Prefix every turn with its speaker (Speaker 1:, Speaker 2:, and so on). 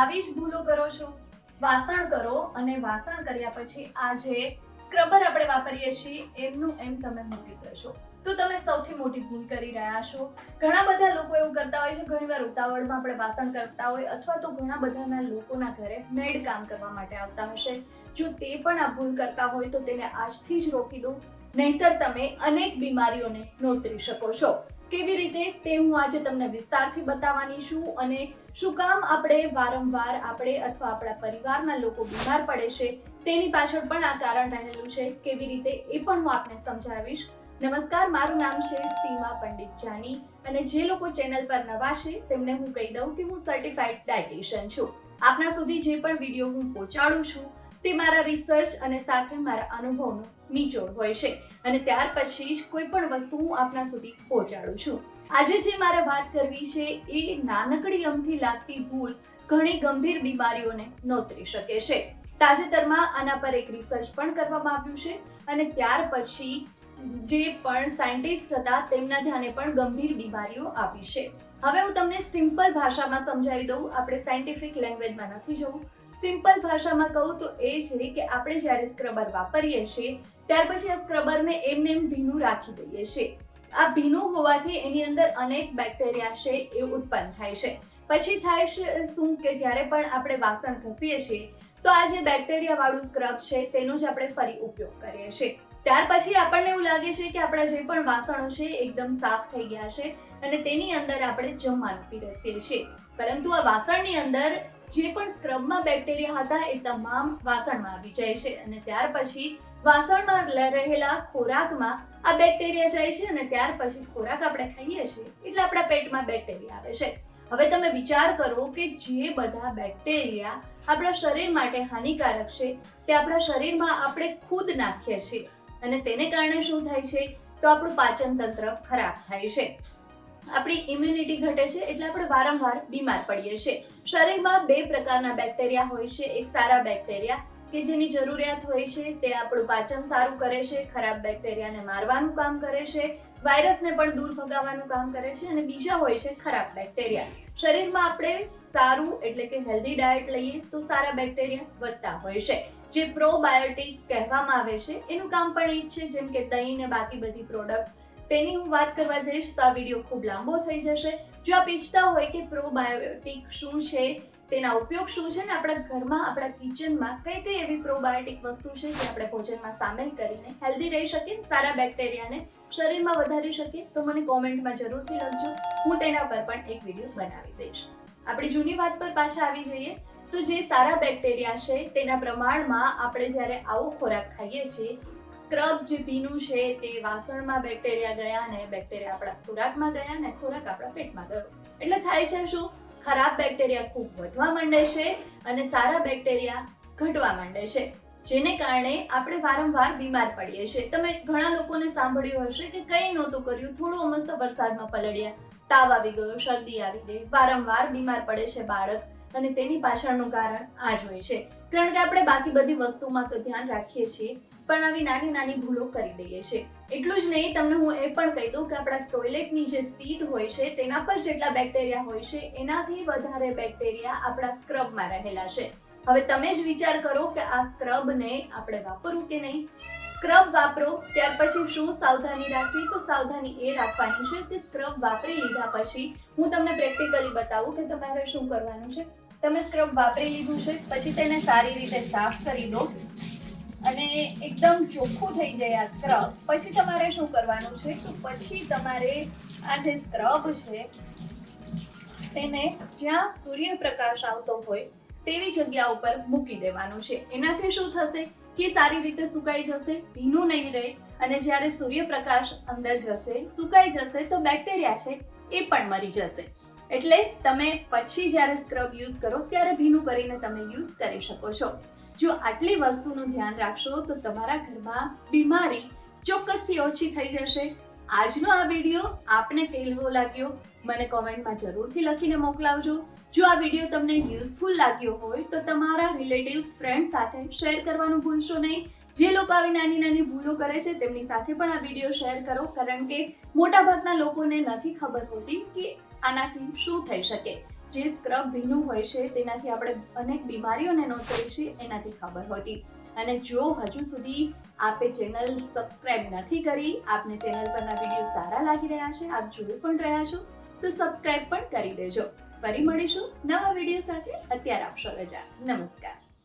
Speaker 1: આવી જ ભૂલો કરો છો? વાસણ કરો અને વાસણ કર્યા પછી આ જે સ્ક્રબર આપણે વાપરીએ છીએ, એમનું એમ તમે મૂકી દેશો. તો તમે સૌથી મોટી ભૂલ કરી રહ્યા છો. ઘણા બધા લોકો એવું કરતા હોય છે, ઘણીવાર ઉતાવળમાં આપણે વાસણ કરતા હોય અથવા તો ઘણા બધાના લોકોના ઘરે મેડ કામ કરવા માટે આવતા હશે. જો તે પણ આ ભૂલ કરતા હોય તો તેને આજથી જ રોકી દો. નહીતર તમે અનેક બીમારીઓને નોતરી શકો છો. કેવી રીતે તે હું આજે તમને વિસ્તારથી બતાવવાની છું અને શું કામ આપણે વારંવાર આપણે અથવા આપણા પરિવારના લોકો બીમાર પડે છે તેની પાછળ પણ આ કારણ રહેલું છે. કેવી રીતે એ પણ હું આપને સમજાવીશ. નમસ્કાર, મારું નામ છે સીમા પંડિત જાની અને જે લોકો ચેનલ પર નવા છે તેમને હું કહી દઉં કે હું સર્ટિફાઈડ ડાયટિશિયન છું. આપના સુધી જે પણ વીડિયો હું પહોંચાડું છું તે મારા રિસર્ચ અને સાથે મારા અનુભવનો નિચોડ હોય છે. અને ત્યાર પછી જ કોઈ પણ વસ્તુ હું આપના સુધી પહોંચાડું છું. આજે જે મારે વાત કરવી છે, એ નાનકડી અમથી લાગતી ભૂલ ઘણી ગંભીર બીમારીઓને નોતરી શકે છે. તાજેતરમાં આના પર એક રિસર્ચ પણ કરવામાં આવ્યું છે. અને ત્યાર પછી જે પણ સાયન્ટિસ્ટ હતા, તેમના ધ્યાને પણ ગંભીર બીમારીઓ આવી છે. હવે હું તમને સિમ્પલ ભાષામાં સમજાવી દઉં. આપણે સાયન્ટિફિક લેંગ્વેજમાં નથી જવું. સિમ્પલ ભાષામાં કહું તો એ છે કે આપણે જ્યારે સ્ક્રબર વાપરીએ છીએ, ત્યાર પછી આ સ્ક્રબરને એમને એમ ભીનું રાખી દઈએ છીએ. આ ભીનું હોવાથી એની અંદર અનેક બેક્ટેરિયા છે, એ ઉત્પન્ન થાય છે. પછી થાય છે શું કે જ્યારે પણ આપણે વાસણ ઘસીએ છીએ તો આ જે બેક્ટેરિયા વાળું સ્ક્રબ છે, તેનો જ આપણે ફરી ઉપયોગ કરીએ છીએ. ત્યાર પછી આપણને એવું લાગે છે કે આપણા જે પણ વાસણો છે એકદમ સાફ થઈ ગયા છે અને તેની અંદર આપણે જમવાનું પીરસીએ છીએ. પરંતુ આ વાસણની અંદર જે પણ સ્ક્રબમાં બેક્ટેરિયા હતા એ તમામ વાસણમાં આવી જાય છે અને ત્યાર પછી વાસણમાં રહેલા ખોરાકમાં આ બેક્ટેરિયા જાય છે અને ત્યાર પછી ખોરાક આપણે ખાઈએ છીએ એટલે આપણા પેટમાં બેક્ટેરિયા આવે છે. હવે તમે વિચાર કરો કે જે બધા બેક્ટેરિયા આપણા શરીર માટે હાનિકારક છે, તે આપણા શરીરમાં આપણે ખુદ નાખીએ છીએ. અને તેને કારણે શું થાય છે? તો આપણું પાચન તંત્ર ખરાબ થાય છે. આપણી ઇમ્યુનિટી ઘટે છે, એટલે આપણે વારંવાર બીમાર પડીએ છીએ. શરીરમાં બે પ્રકારના બેક્ટેરિયા હોય છે. એક સારા બેક્ટેરિયા કે જેની જરૂરિયાત હોય છે, તે આપણું પાચન સારું કરે છે, ખરાબ બેક્ટેરિયાને મારવાનું કામ કરે છે વાયરસને પણ દૂર ભગાવવાનું કામ કરે છે અને બીજા હોય છે ખરાબ બેક્ટેરિયા. શરીરમાં આપણે સારું એટલે કે હેલ્ધી ડાયટ લઈએ તો સારા બેક્ટેરિયા વધતા હોય છે. જે પ્રોબાયોટિક કહેવામાં આવે છે, એનું કામ પણ એ જ છે, જેમ કે દહીં ને બાકી બધી પ્રોડક્ટ્સ તેની હું વાત કરવા જઈશ તો આ વીડિયો ખૂબ લાંબો થઈ જશે. જો આપ ઈચ્છતા હોય કે પ્રોબાયોટિક શું છે તેના ઉપયોગ શું છે ને આપણા ઘરમાં, આપણા કિચનમાં કઈ કઈ એવી પ્રોબાયોટિક વસ્તુ છે જે આપણે ભોજનમાં સામેલ કરીને હેલ્ધી રહી શકીએ, સારા બેક્ટેરિયાને શરીરમાં વધારી શકીએ? તો મને કોમેન્ટમાં જરૂરથી લખજો. હું તેના પર પણ એક વીડિયો બનાવી દઈશ. આપણી જૂની વાત પર પાછા આવી જઈએ. તો જે સારા બેક્ટેરિયા છે, તેના પ્રમાણમાં આપણે જ્યારે આવો ખોરાક ખાઈએ છીએ સ્ક્રબ જે ભીનું છે, તે વાસણમાં બેક્ટેરિયા ગયા ને બેક્ટેરિયા આપણા ખોરાકમાં ગયા ને, ખોરાક આપણા પેટમાં ગયો. એટલે થાય છે શું? ખરાબ બેક્ટેરિયા ખૂબ વધવા માંડે છે અને સારા બેક્ટેરિયા ઘટવા માંડે છે. જેને કારણે આપણે વારંવાર બીમાર પડીએ છીએ. તમે ઘણા લોકોને સાંભળ્યું હશે કે કંઈ નહોતું કર્યું. થોડું અમસ્ત વરસાદમાં પલળ્યા. તાવ આવી ગયો, શરદી આવી ગઈ. વારંવાર બીમાર પડે છે બાળક અને તેની પાછળનું કારણ આ જ હોય છે. કારણ કે આપણે બાકી બધી વસ્તુમાં તો ધ્યાન રાખીએ છીએ. પણ આવી નાની નાની ભૂલો કરી દઈએ છીએ એટલું જ નહીં, તમને હું એ પણ કહી દઉં કે આપણા ટોયલેટની જે સીટ હોય છે, તેના પર જેટલા બેક્ટેરિયા હોય છે, એનાથી વધારે બેક્ટેરિયા આપણા સ્ક્રબમાં રહેલા છે. હવે તમે જ વિચાર કરો કે આ સ્ક્રબને આપણે વાપરવું કે નહીં? સ્ક્રબ વાપરો, ત્યાર પછી શું સાવધાની રાખવી? તો સાવધાની એ રાખવાની છે કે સ્ક્રબ વાપરી લીધા પછી હું તમને પ્રેક્ટિકલી બતાવું કે તમારે શું કરવાનું છે. તમે સ્ક્રબ વાપરી લીધું છે, પછી તેને સારી રીતે સાફ કરી દો. અને એકદમ ચોખ્ખું થઈ જાય આ સ્ક્રબ પછી તમારે શું કરવાનું છે તો પછી તમારે આ જે સ્ક્રબ છે, તેને જ્યાં સૂર્યપ્રકાશ આવતો હોય તેવી જગ્યા ઉપર મૂકી દેવાનું છે. એનાથી શું થશે કે સારી રીતે સુકાઈ જશે, ભીનું નહીં રહે અને જ્યારે સૂર્યપ્રકાશ અંદર જશે, સુકાઈ જશે તો બેક્ટેરિયા છે એ પણ મરી જશે. એટલે તમે પછી જ્યારે સ્ક્રબ યુઝ કરો, ત્યારે ભીનું કરીને તમે યુઝ કરી શકો છો. જો આટલી વસ્તુનું ધ્યાન રાખશો, તો તમારા ઘરમાં બીમારી ચોક્કસથી ઓછી થઈ જશે. આજનો આ વીડિયો આપને કેવો લાગ્યો, મને કોમેન્ટમાં જરૂરથી લખીને મોકલાવજો. જો આ વીડિયો તમને યુઝફુલ લાગ્યો હોય, તો તમારા રિલેટિવ્સ ફ્રેન્ડ સાથે શેર કરવાનું ભૂલશો નહીં. જે લોકો આવી નાની નાની ભૂલો કરે છે, તેમની સાથે પણ આ વીડિયો શેર કરો. કારણ કે મોટાભાગના લોકોને નથી ખબર હોતી કે આનાથી શું થઈ શકે? જે સ્ક્રબ ભીનું હોય છે, તેનાથી આપણે અનેક બીમારીઓને નોંધ કરી છે, એનાથી ખબર હોતી. અને જો હજુ સુધી આપે ચેનલ સબસ્ક્રાઇબ નથી કરી, આપને ચેનલ પરના વીડિયો સારા લાગી રહ્યા છે, આપ જોઈ પણ રહ્યા છો, તો સબસ્ક્રાઇબ પણ કરી દેજો. ફરી મળીશું નવા વીડિયો સાથે. અત્યારે આપશો રજા. નમસ્કાર.